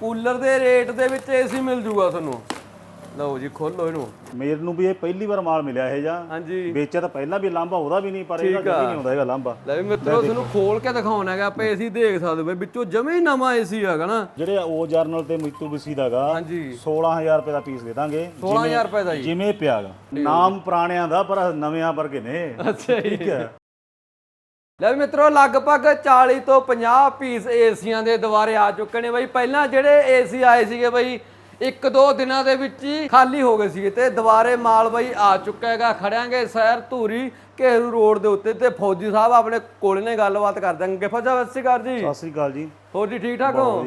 Cooler ਦੇ rate ਦੇ ਵਿੱਚ ਏਸੀ ਮਿਲ ਜੂਗਾ ਤੁਹਾਨੂੰ। ਲਓ ਜੀ ਖੋਲੋ ਇਹਨੂੰ। ਮੇਰੇ ਨੂੰ ਵੀ ਇਹ ਪਹਿਲੀ ਵਾਰ ਮਾਲ ਮਿਲਿਆ ਇਹ ਜਾਂ ਹਾਂਜੀ। ਵੇਚਿਆ ਤਾਂ ਪਹਿਲਾਂ ਵੀ ਲਾਂਭਾ ਉਹਦਾ ਵੀ ਨਹੀਂ ਪਰ ਇਹਦਾ ਨਹੀਂ ਆਉਂਦਾ ਹੈਗਾ ਲਾਂਭਾ। ਲੈ ਵੀ ਮਿੱਤਰੋ ਤੁਹਾਨੂੰ ਖੋਲ ਕੇ ਦਿਖਾਉਣਾ ਹੈਗਾ ਆਪਾਂ ਏਸੀ ਦੇਖ ਸਕਦੇ ਹੋ। ਬਈ ਵਿੱਚੋਂ ਜਮੇ ਹੀ ਨਵਾਂ ਏਸੀ ਹੈਗਾ ਨਾ। ਜਿਹੜੇ ਉਹ ਜਰਨਲ ਤੇ ਮਿਤੂਬਿਸੀ ਦਾਗਾ ਹਾਂਜੀ। 16000 ਰੁਪਏ ਦਾ ਪੀਸ ਦੇ ਦਾਂਗੇ। 16000 ਰੁਪਏ ਦਾ ਜੀ। ਜਿਵੇਂ ਪਿਆਗਾ। ਨਾਮ ਪੁਰਾਣਿਆਂ ਦਾ ਪਰ ਨਵਿਆਂ ਵਰਗੇ ਨੇ। ਅੱਛਾ ਠੀਕ ਹੈ। ਲੈ ਵੀ ਮਿੱਤਰੋ ਲਗਭਗ 40 ਤੋਂ 50 ਪੀਸ ਏਸੀਆਂ ਦੇ ਦੁਬਾਰੇ ਆ ਚੁੱਕੇ ਨੇ ਬਈ। ਪਹਿਲਾਂ ਜਿਹੜੇ ਏਸੀ ਆਏ ਸੀਗੇ ਬਈ ਇੱਕ ਦੋ ਦਿਨਾਂ ਦੇ ਵਿੱਚ ਹੀ ਖਾਲੀ ਹੋ ਗਏ ਸੀਗੇ ਤੇ ਦੁਬਾਰੇ ਮਾਲ ਬਈ ਆ ਚੁੱਕਾ ਹੈਗਾ। ਖੜਿਆਂਗੇ ਸ਼ਹਿਰ ਧੂਰੀ ਘੇਰੂ ਰੋਡ ਦੇ ਉੱਤੇ ਤੇ ਫੌਜੀ ਸਾਹਿਬ ਆਪਣੇ ਕੋਲ ਨੇ ਗੱਲਬਾਤ ਕਰ ਦਾਂਗੇ ਫੌਜਾ ਸਤਿ ਸ਼੍ਰੀ ਅਕਾਲ ਜੀ। ਸਤਿ ਸ੍ਰੀ ਅਕਾਲ ਜੀ। ਹੋਰ ਜੀ ਠੀਕ ਠਾਕ ਹੋ?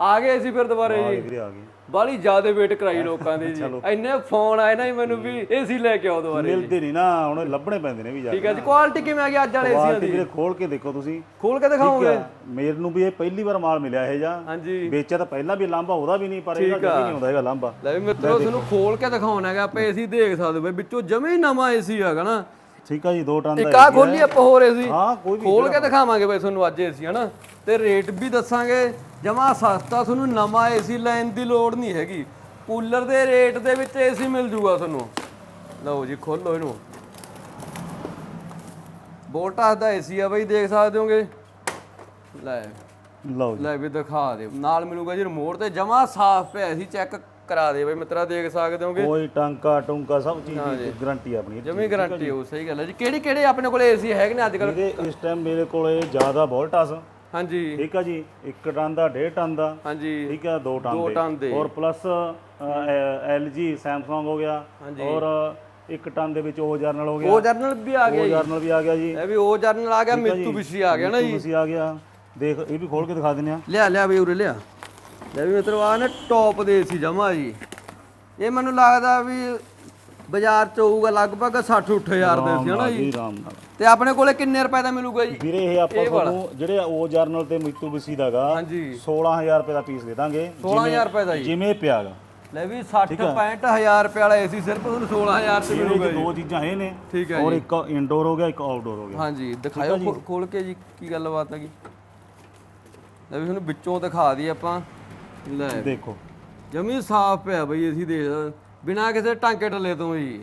ਆ ਗਏ ਸੀ ਫਿਰ ਦੁਬਾਰੇ ਜੀ? ਆ ਗਏ। ਬਾਲੀ ਜ਼ਿਆਦਾ ਵੇਟ ਕਰਾਈ ਲੋਕਾਂ ਦੀ ਜੀ। ਇੰਨੇ ਫੋਨ ਆਏ ਨਾ ਮੈਨੂੰ ਵੀ ਏਸੀ ਲੈ ਕੇ ਆਓ ਦੁਬਾਰੇ ਮਿਲਦੇ ਨਹੀਂ ਨਾ ਹੁਣ ਲੱਭਣੇ ਪੈਂਦੇ ਨੇ ਵੀ ਜਾ ਠੀਕ ਹੈ ਜੀ ਕੁਆਲਿਟੀ ਕਿਵੇਂ ਆ ਗਈ ਅੱਜ ਵਾਲੇ ਏਸੀਆਂ ਦੀ? ਵੀਰੇ ਖੋਲ ਕੇ ਦੇਖੋ ਤੁਸੀਂ। ਖੋਲ ਕੇ ਦਿਖਾਓਗੇ? ਮੇਰੇ ਨੂੰ ਵੀ ਇਹ ਪਹਿਲੀ ਵਾਰ ਮਾਲ ਮਿਲਿਆ ਇਹ ਜਾਂ ਹਾਂਜੀ। ਵੇਚਿਆ ਤਾਂ ਪਹਿਲਾਂ ਵੀ ਲਾਂਭਾ ਉਹਦਾ ਵੀ ਨਹੀਂ ਪਰ ਇਹਦਾ ਜਦ ਨਹੀਂ ਆਉਂਦਾ ਹੈਗਾ ਲਾਂਭਾ। ਲੈ ਵੀ ਮਿੱਤਰੋ ਤੁਹਾਨੂੰ ਖੋਲ ਕੇ ਦਿਖਾਉਣਾ ਹੈਗਾ ਆਪਾਂ ਏਸੀ ਦੇਖ ਸਕਦੇ ਹੋ ਵਿੱਚੋਂ ਜਮੇ ਹੀ ਨਵਾਂ ਏਸੀ ਹੈਗਾ ਨਾ। ਠੀਕ ਆ ਜੀ ਦੋ ਟਨ ਇੱਕ ਦਾ ਆ। ਖੋਲੀ ਆਪਾਂ ਹੋਰ ਏਸੀ। ਹਾਂ ਕੋਈ ਵੀ ਖੋਲ ਕੇ ਦਿਖਾਵਾਂਗੇ ਬਈ ਤੁਹਾਨੂੰ ਅੱਜ ਏਸੀ ਹਨਾ? ਤੇ ਰੇਟ ਵੀ ਦੱਸਾਂਗੇ। ਜਮਾ ਸਸਤਾ ਤੁਹਾਨੂੰ ਨਵਾਂ ਏਸੀ ਲੈਣ ਦੀ ਲੋੜ ਨਹੀਂ ਹੈਗੀ। ਕੂਲਰ ਦੇ ਰੇਟ ਦੇ ਵਿੱਚ ਏਸੀ ਮਿਲ ਜੂਗਾ ਤੁਹਾਨੂੰ। ਲਓ ਜੀ ਖੋਲੋ ਇਹਨੂੰ। ਵੋਲਟਾਸ ਦਾ ਏਸੀ ਆ ਬਈ ਦੇਖ ਸਕਦੇ ਹੋਗੇ? ਲੈ। ਲਓ ਲੈ ਵੀ ਦਿਖਾ ਦੇ ਨਾਲ ਮਿਲੂਗਾ ਜੀ ਰਿਮੋਟ ਤੇ। ਜਮਾ ਸਾਫ਼ ਪਿਆ ਸੀ ਚੈੱਕ ਕਰਾ ਦੇ ਬਈ। ਮਿੱਤਰਾ ਦੇਖ ਸਕਦੇ ਹੋਗੇ? ਕੋਈ ਟਾਂਕਾ ਟੁੰਕਾ ਸਭ ਚੀਜ਼ ਦੀ ਗਾਰੰਟੀ ਆਪਣੀ ਜਮੀ ਗਾਰੰਟੀ ਹੋ ਸਹੀ ਗੱਲ ਹੈ ਜੀ। ਕਿਹੜੀ ਕਿਹੜੇ ਆਪਣੇ ਕੋਲ ਏਸੀ ਹੈਗੇ ਨੇ ਅੱਜ ਕੱਲ ਇਸ ਟਾਈਮ ਮੇਰੇ ਕੋਲੇ ਜ਼ਿਆਦਾ ਵੋਲਟਾਸ ਹਾਂਜੀ। ਠੀਕ ਆ ਜੀ 1 ਟਨ ਦਾ 1.5 ਟਨ ਦਾ। ਹਾਂਜੀ। ਠੀਕ ਆ 2 ਟਨ ਦੋ ਦੇ। ਟਨ ਦੇ। ਔਰ ਪਲੱਸ LG Samsung ਹੋ ਗਿਆ। ਔਰ 1 ਟਨ ਦੇ ਵਿੱਚ ਉਹ ਜਰਨਲ ਹੋ ਗਿਆ। ਉਹ ਜਰਨਲ ਵੀ ਆ ਗਿਆ ਉਹ ਜਰਨਲ ਵੀ ਆ ਗਿਆ ਜੀ। ਇਹ ਵੀ ਉਹ ਜਰਨਲ ਆ ਗਿਆ ਮਿੱਤੂਬਿਸ਼ੀ ਆ ਗਿਆ ਨਾ ਜੀ। ਤੁਸੀਂ ਆ ਗਿਆ। ਦੇਖ ਇਹ ਵੀ ਖੋਲ ਕੇ ਦਿਖਾ ਦਿੰਦੇ ਆ। ਲਿਆ ਲਿਆ ਵੀ ਉਰੇ ਲਿਆ। ਲੈ ਵੀ ਮਿੱਤਰੋ ਆ ਨਾ ਟੌਪ ਦੇ ਸੀ ਜਮਾ ਜੀ। ਇਹ ਮੈਨੂੰ ਲੱਗਦਾ ਵੀ ਬਾਜ਼ਾਰ ਚ ਹੋਊਗਾ ਲਗਭਗ 60 ਹਜ਼ਾਰ ਦੇ ਸੀ ਹਨਾ ਜੀ। ਜੀ ਰਾਮ ਨਾਲ। ਤੇ ਆਪਣੇ ਕੋਲੇ ਕਿੰਨੇ ਰੁਪਏ ਦਾ ਮਿਲੂਗਾ ਜੀ? ਵੀਰੇ ਇਹ ਆਪਾਂ ਤੁਹਾਨੂੰ ਜਿਹੜੇ ਉਹ ਜਰਨਲ ਤੇ ਮਿਤੂਬਿਸ਼ੀ ਦਾਗਾ ਹਾਂਜੀ। 16000 ਰੁਪਏ ਦਾ ਪੀਸ ਦੇ ਦਾਂਗੇ। 16000 ਰੁਪਏ ਦਾ ਜੀ। ਜਿਵੇਂ ਪਿਆਗਾ ਲੈ ਵੀ 60 65000 ਰੁਪਏ ਵਾਲਾ ਏਸੀ ਸਿਰਫ ਤੁਹਾਨੂੰ 16000 ਚ ਇਹਦੇ ਮਿਲੂਗਾ ਜੀ। ਦੋ ਚੀਜ਼ਾਂ ਇਹ ਨੇ। ਠੀਕ ਹੈ ਔਰ ਇੱਕ ਇਨਡੋਰ ਹੋ ਗਿਆ ਇੱਕ ਆਊਟਡੋਰ ਹੋ ਗਿਆ। ਹਾਂਜੀ ਦਿਖਾਇਓ ਖੋ- ਖੋਲ ਕੇ ਜੀ ਕੀ ਗੱਲਬਾਤ ਹੈਗੀ ਲੈ ਵੀ ਤੁਹਾਨੂੰ ਵਿੱਚੋਂ ਦਿਖਾ ਦਈਏ ਆਪਾਂ। ਲੈ। ਦੇਖੋ। ਜਮੀ ਸਾਫ਼ ਪਿਆ ਬਈ ਅਸੀਂ ਦੇਖ ਬਿਨਾ ਕਿਸੇ ਟਾਂਕੇ ਟੱਲੇ ਤੋਂ ਜੀ।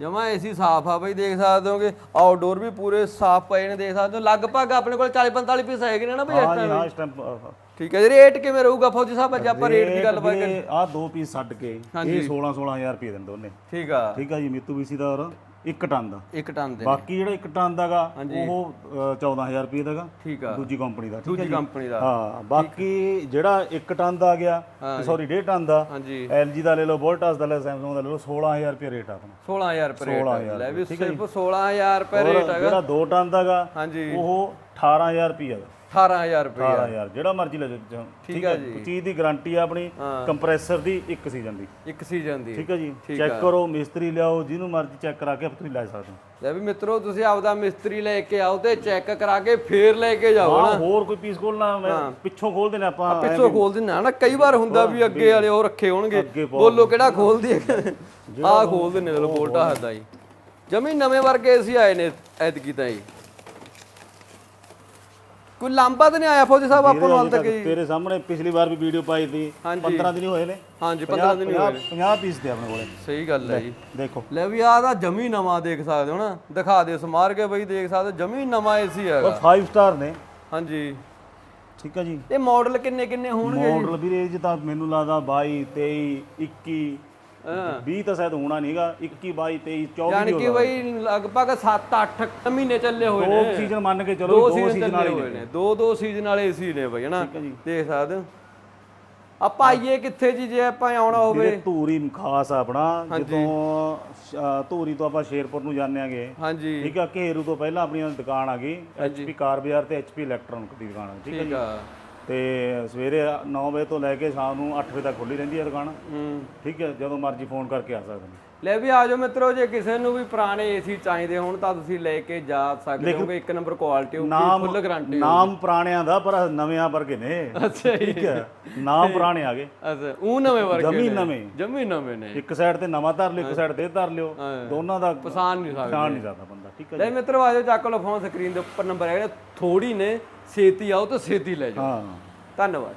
ਜਮਾ ਏਸੀ ਸਾਫ਼ ਆ ਬਈ ਦੇਖ ਸਕਦੇ ਹੋਗੇ। ਆਊਟਡੋਰ ਵੀ ਪੂਰੇ ਸਾਫ਼ ਪਏ ਨੇ ਦੇਖ ਸਕਦੇ ਹੋ। ਲਗਭਗ ਆਪਣੇ ਕੋਲ 40 45 ਪੀਸ ਹੈਗੇ ਨੇ ਨਾ ਬਈ ਹਾਂ ਜੀ? ਹਾਂ ਇਸ ਟਾਈਮ ਠੀਕ ਹੈ ਜੀ ਰੇਟ ਕਿਵੇਂ ਰਹੂਗਾ ਫੌਜੀ ਸਾਹਿਬ ਅੱਜ ਆਪਾਂ ਰੇਟ ਦੀ ਗੱਲਬਾਤ ਕਰੀਏ? ਆ ਦੋ ਪੀਸ ਛੱਡ ਕੇ ਇਹ 16 16000 ਰੁਪਏ ਦਿੰਦੇ ਦੋਨੇ ਠੀਕ ਆ। ਠੀਕ ਆ ਜੀ ਮਿਤੂਬਿਸ਼ੀ ਦਾ ਔਰ 1 ਟਨ ਦਾ। ਇੱਕ ਟਨ ਦੇ ਬਾਕੀ ਜਿਹੜਾ 1 ਟਨ ਦਾਗਾ ਉਹ ਅ, 14000 ਰੁਪਏ ਦਾਗਾ ਠੀਕ ਆ। ਦੂਜੀ ਕੰਪਨੀ ਦਾ ਠੀਕ ਦੂਜੀ ਕੰਪਨੀ ਦਾ। ਹਾਂ ਬਾਕੀ ਜਿਹੜਾ 1 ਟਨ ਦਾ ਆ ਗਿਆ ਸੌਰੀ 1.5 ਟਨ ਦਾ ਹਾਂਜੀ। LG ਦਾ ਲੈ ਲਓ ਵੋਲਟਾਸ ਦਾ ਲੈ ਲਓ Samsung ਦਾ ਲੈ ਲਓ 16000 ਰੁਪਏ ਰੇਟ ਆ ਆਪਣਾ। 16000 ਰੁਪਏ ਰੇਟ 16,000 ਲੈ ਵੀ ਸਿਰਫ 16000 ਰੁਪਏ ਰੇਟ ਹੈਗਾ ਜਿਹੜਾ 2 ਟਨ ਦਾਗਾ ਹਾਂਜੀ। ਉਹ 18000 ਰੁਪਏ ਦਾ। 18000 ਰੁਪਏ 18000 ਜਿਹੜਾ ਮਰਜ਼ੀ ਲੈ ਜਾਓ ਠੀਕ ਹੈ ਚੀਜ਼ ਦੀ ਗਾਰੰਟੀ ਆ ਆਪਣੀ ਕੰਪਰੈਸਰ ਦੀ ਇੱਕ ਸੀਜ਼ਨ ਦੀ। ਇੱਕ ਸੀਜ਼ਨ ਦੀ। ਠੀਕ ਹੈ ਜੀ। ਚੈੱਕ ਕਰੋ ਮਿਸਤਰੀ ਲਿਆਓ ਜਿਹਨੂੰ ਮਰਜ਼ੀ ਚੈੱਕ ਕਰਾ ਕੇ ਤੁਸੀਂ ਲੈ ਸਕਦੇ ਹੋ। ਲੈ ਵੀ ਮਿੱਤਰੋ ਤੁਸੀਂ ਆਪਦਾ ਮਿਸਤਰੀ ਲੈ ਕੇ ਆਓ ਤੇ ਚੈੱਕ ਕਰਾ ਕੇ ਫੇਰ ਲੈ ਕੇ ਜਾਓ ਹਾਂ ਹੋਰ ਕੋਈ ਪੀਸ ਖੋਲਣਾ ਮੈਂ ਪਿੱਛੋਂ ਖੋਲ ਦੇਣਾ ਆਪਾਂ ਪਿੱਛੋਂ ਖੋਲ ਦਿੰਨਾ ਨਾ ਕਈ ਵਾਰ ਹੁੰਦਾ ਵੀ ਅੱਗੇ ਵਾਲੇ ਉਹ ਰੱਖੇ ਹੋਣਗੇ। ਬੋਲੋ ਕਿਹੜਾ ਖੋਲਦੀ ਹੈ ਆਹ ਖੋਲ ਦਿੰਨੇ ਚਲੋ ਬੋਲਟਾ ਹੱਦਾ ਜੀ। ਜਮੀ ਨਵੇਂ ਵਰਗੇ ਸੀ ਆਏ ਨੇ ਐਤਕੀ ਤਾਂ ਜੀ ਕੋਈ ਲਾਂਬਾ ਤਾਂ ਨਹੀਂ ਆਇਆ ਫੌਜੀ ਸਾਹਿਬ ਆਪਾਂ ਨੂੰ ਹਾਲ ਤੱਕ ਜੀ। ਤੇਰੇ ਸਾਹਮਣੇ ਪਿਛਲੀ ਵਾਰ ਵੀ ਵੀਡੀਓ ਪਾਈ ਸੀ। 15 ਦਿਨ ਹੀ ਹੋਏ ਨੇ। ਹਾਂਜੀ 15 ਦਿਨ ਹੀ ਹੋਏ ਨੇ। 50 ਪੀਸ ਤੇ ਆਪਣੇ ਕੋਲੇ। ਸਹੀ ਗੱਲ ਹੈ ਜੀ। ਦੇਖੋ। ਲੈ ਵੀ ਆਹ ਤਾਂ ਜਮੀ ਨਵਾਂ ਦੇਖ ਸਕਦੇ ਹੋ ਨਾ। ਦਿਖਾ ਦੇ ਸਮਾਰ ਕੇ ਬਈ ਦੇਖ ਸਕਦੇ ਜਮੀ ਨਵਾਂ ਏਸੀ ਹੈਗਾ। 5 ਸਟਾਰ ਨੇ। ਹਾਂਜੀ। ਠੀਕ ਹੈ ਜੀ। ਇਹ ਮਾਡਲ ਕਿੰਨੇ ਕਿੰਨੇ ਹੋਣਗੇ ਮਾਡਲ ਵੀਰੇ 'ਚ ਤਾਂ ਮੈਨੂੰ ਲੱਗਦਾ 22 23 21 20 ਤਾਂ ਸ਼ਾਇਦ ਹੋਣਾ ਨਹੀਂਗਾ 21 22 23 24 ਯਾਨੀ ਕਿ ਬਈ ਲਗਭਗ 7-8 ਮਹੀਨੇ ਚੱਲੇ ਹੋਏ ਦੋ ਨੇ। ਸੀਜ਼ਨ ਮੰਨ ਕੇ ਚਲੋ ਦੋ ਦੋ ਸੀਜ਼ਨ ਵਾਲੇ ਹੋਏ ਨੇ। ਦੋ ਦੋ ਸੀਜ਼ਨ ਵਾਲੇ ਏਸੀ ਨੇ ਬਈ ਹਨਾ। ਦੇਖ ਸਕਦੇ ਹੋ। ਆਪਾਂ ਆਈਏ ਕਿੱਥੇ ਜੀ ਜੇ ਆਪਾਂ ਆਉਣਾ ਹੋਵੇ। ਧੂਰੀ ਖਾਸ ਆ ਆਪਣਾ ਜਦੋਂ ਧੂਰੀ ਤੋਂ ਆਪਾਂ ਸ਼ੇਰਪੁਰ ਨੂੰ ਜਾਂਦੇ ਆਗੇ। ਹਾਂਜੀ। ਠੀਕ ਆ ਘੇਰੂ ਤੋਂ ਪਹਿਲਾਂ ਆਪਣੀ ਦੁਕਾਨ ਆ ਗਈ ਐਚਪੀ ਕਾਰ ਬਾਜ਼ਾਰ ਤੇ ਐਚਪੀ ਇਲੈਕਟ੍ਰੋਨਿਕ ਦੀ ਦੁਕਾਨ ਆ ਠੀਕ ਆ। ਤੇ ਸਵੇਰੇ 9 ਵਜੇ ਤੋਂ ਲੈ ਕੇ ਸ਼ਾਮ ਨੂੰ 8 ਵਜੇ ਤੱਕ ਖੁੱਲੀ ਰਹਿੰਦੀ ਹੈ ਦੁਕਾਨ। ਹੂੰ। ਠੀਕ ਹੈ ਜਦੋਂ ਮਰਜ਼ੀ ਫੋਨ ਕਰਕੇ ਆ ਸਕਦੇ ਨੇ। ਲੈ ਵੀ ਆਜੋ ਮਿੱਤਰੋ ਜੇ ਕਿਸੇ ਨੂੰ ਵੀ ਪੁਰਾਣੇ ਏਸੀ ਚਾਹੀਦੇ ਹੋਣ ਤਾਂ ਤੁਸੀਂ ਲੈ ਕੇ ਜਾ ਸਕਦੇ ਹੋਗੇ। ਇੱਕ ਨੰਬਰ ਕੁਆਲਿਟੀ ਹੋਊਗੀ ਫੁੱਲ ਗਾਰੰਟੀ ਨਾਮ ਪੁਰਾਣਿਆਂ ਦਾ ਪਰ ਨਵਿਆਂ ਵਰਗੇ ਨੇ। ਅੱਛਾ ਠੀਕ ਹੈ ਨਾਮ ਪੁਰਾਣੇ ਆ ਗਏ। ਅੱਛਾ ਉਹ ਨਵੇਂ ਵਰਗੇ ਜਮੀ। ਨਵੇਂ। ਜਮੀ ਨਵੇਂ ਨੇ। ਇੱਕ ਸਾਈਡ ਤੇ ਨਵਾਂ ਧਰ ਲਿਓ ਇੱਕ ਸਾਈਡ ਤੇ ਧਰ ਲਿਓ। ਦੋਨਾਂ ਦਾ ਪਛਾਣ ਨਹੀਂ ਸਕਦੇ। ਪਛਾਣ ਨਹੀਂ ਸਕਦਾ ਬੰਦਾ। ਠੀਕ ਹੈ ਲੈ ਮਿੱਤਰੋ ਆਜੋ ਚੱਕ ਲਓ ਫੋਨ ਸਕਰੀਨ ਦੇ ਉੱਪਰ ਨੰਬਰ ਹੈਗਾ ਥੋੜੀ ਨੇ। ਛੇਤੀ ਆਓ ਤੇ ਛੇਤੀ ਲੈ ਜਾਓ। ਹਾਂ। ਧੰਨਵਾਦ।